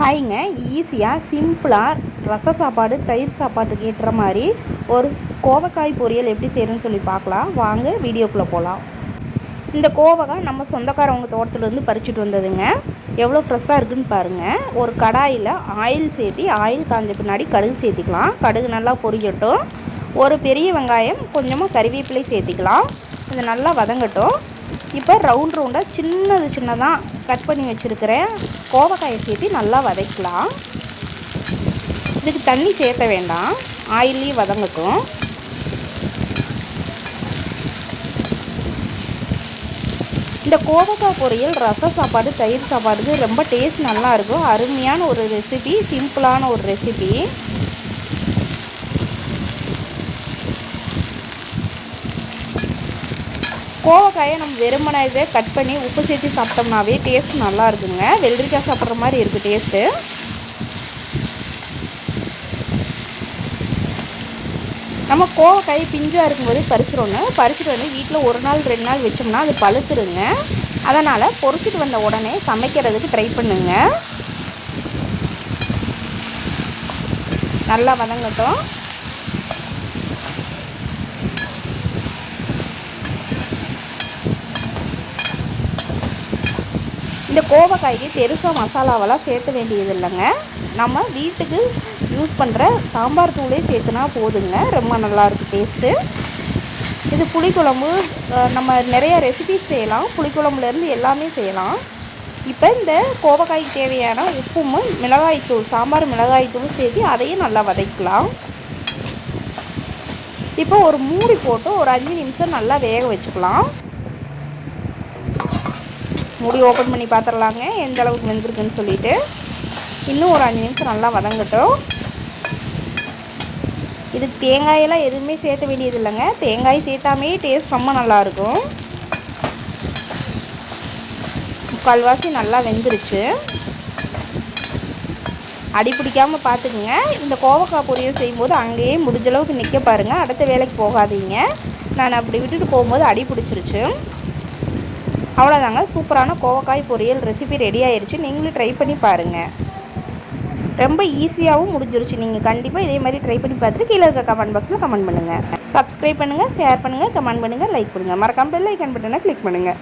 ஹாய்ங்க ஈஸியாக சிம்பிளாக ரச சாப்பாடு தயிர் சாப்பாட்டுக்கு ஏற்ற மாதிரி ஒரு கோவக்காய் பொரியல் எப்படி செய்யணும்னு சொல்லி பார்க்கலாம். வாங்க வீடியோக்குள்ளே போகலாம் இந்த கோவக்காய் நம்ம சொந்தக்காரவங்க தோட்டத்துலேருந்து பறிச்சுட்டு வந்ததுங்க. எவ்வளோ ஃப்ரெஷ்ஷாக இருக்குன்னு பாருங்கள் ஒரு கடாயில் ஆயில் சேர்த்தி ஆயில் காஞ்ச பின்னாடி கடுகு சேர்த்திக்கலாம். கடுகு நல்லா பொரியட்டும். ஒரு பெரிய வெங்காயம் கொஞ்சமாக கறிவேப்பிலை சேர்த்திக்கலாம். இது நல்லா வதங்கட்டும். இப்போ ரவுண்ட் ரவுண்டாக சின்னது சின்னதாக கட் பண்ணி வச்சுருக்கிறேன். கோவக்காயை சேர்த்து நல்லா வதக்கலாம். இதுக்கு தண்ணி சேர்த்த வேண்டாம். ஆயிலையும் வதங்கட்டும். இந்த கோவக்காய் பொரியல் ரச சாப்பாடு தயிர் சாப்பாடுக்கு ரொம்ப டேஸ்ட் நல்லாயிருக்கும் அருமையான ஒரு ரெசிபி சிம்பிளான ஒரு ரெசிபி கோவக்காயை நம்ம வெறுமனை இதை கட் பண்ணி உப்பு சேர்த்து சாப்பிட்டோம்னாவே டேஸ்ட் நல்லா இருக்குங்க வெள்ளரிக்காய் சாப்பிட்ற மாதிரி இருக்குது டேஸ்ட்டு நம்ம கோவக்காய் பிஞ்சாக இருக்கும்போது பறிச்சிடணும். பறிச்சுட்டு வந்து வீட்டில் ஒரு நாள் ரெண்டு நாள் வச்சோம்னா அது பழுத்துருங்க. அதனால் பொறிச்சிட்டு வந்த உடனே சமைக்கிறதுக்கு ட்ரை பண்ணுங்க. நல்லா வதங்கட்டும். இந்த கோவக்காய்க்கு பெருசாக மசாலாவெல்லாம் சேர்த்த வேண்டியது இல்லைங்க நம்ம வீட்டுக்கு யூஸ் பண்ணுற சாம்பார் தூளே சேர்த்துனா போதுங்க. ரொம்ப நல்லாயிருக்கு டேஸ்ட்டு இது புளிக்குழம்பு நம்ம நிறைய ரெசிபிஸ் செய்யலாம். புளிக்குழம்புலேருந்து எல்லாமே செய்யலாம். இப்போ இந்த கோவக்காய்க்கு தேவையான உப்பும் மிளகாய்த்தூள் சாம்பார் மிளகாய்த்தூள் சேர்த்து அதையும் நல்லா வதக்கலாம். இப்போ ஒரு மூடி போட்டு ஒரு அஞ்சு நிமிஷம் நல்லா வேக வச்சுக்கலாம். மூடி ஓப்பன் பண்ணி பார்த்துடலாங்க எந்த அளவுக்கு வெந்திருக்குன்னு சொல்லிட்டு. இன்னும் ஒரு அஞ்சு நிமிஷம் நல்லா வதங்கட்டும். இது தேங்காயெல்லாம் எதுவுமே சேர்த்த வேண்டியது இல்லைங்க தேங்காய் சேர்த்தாமே டேஸ்ட் ரொம்ப நல்லாயிருக்கும். முக்கால்வாசி நல்லா வெந்துருச்சு. அடி பிடிக்காமல் பார்த்துக்குங்க. இந்த கோவக்காய் பொரியல் செய்யும்போது அங்கேயே முடிஞ்ச அளவுக்கு நிற்க பாருங்கள் அடுத்த வேலைக்கு போகாதீங்க. நான் அப்படி விட்டுட்டு போகும்போது அடி பிடிச்சிருச்சு. அவ்வளோதாங்க சூப்பரான கோவக்காய் பொரியல் ரெசிபி ரெடி ஆயிடுச்சு நீங்களும் ட்ரை பண்ணி பாருங்கள் ரொம்ப ஈஸியாகவும் முடிஞ்சிருச்சு. நீங்கள் கண்டிப்பாக இதே மாதிரி ட்ரை பண்ணி பார்த்துட்டு கீழே இருக்க கமெண்ட் பாக்ஸில் கமெண்ட் பண்ணுங்கள் சப்ஸ்கிரைப் பண்ணுங்கள் ஷேர் பண்ணுங்கள் கமெண்ட் பண்ணுங்கள் லைக் பண்ணுங்கள் மறக்காமல் பெல் ஐக்கன் பட்டனை கிளிக் பண்ணுங்கள்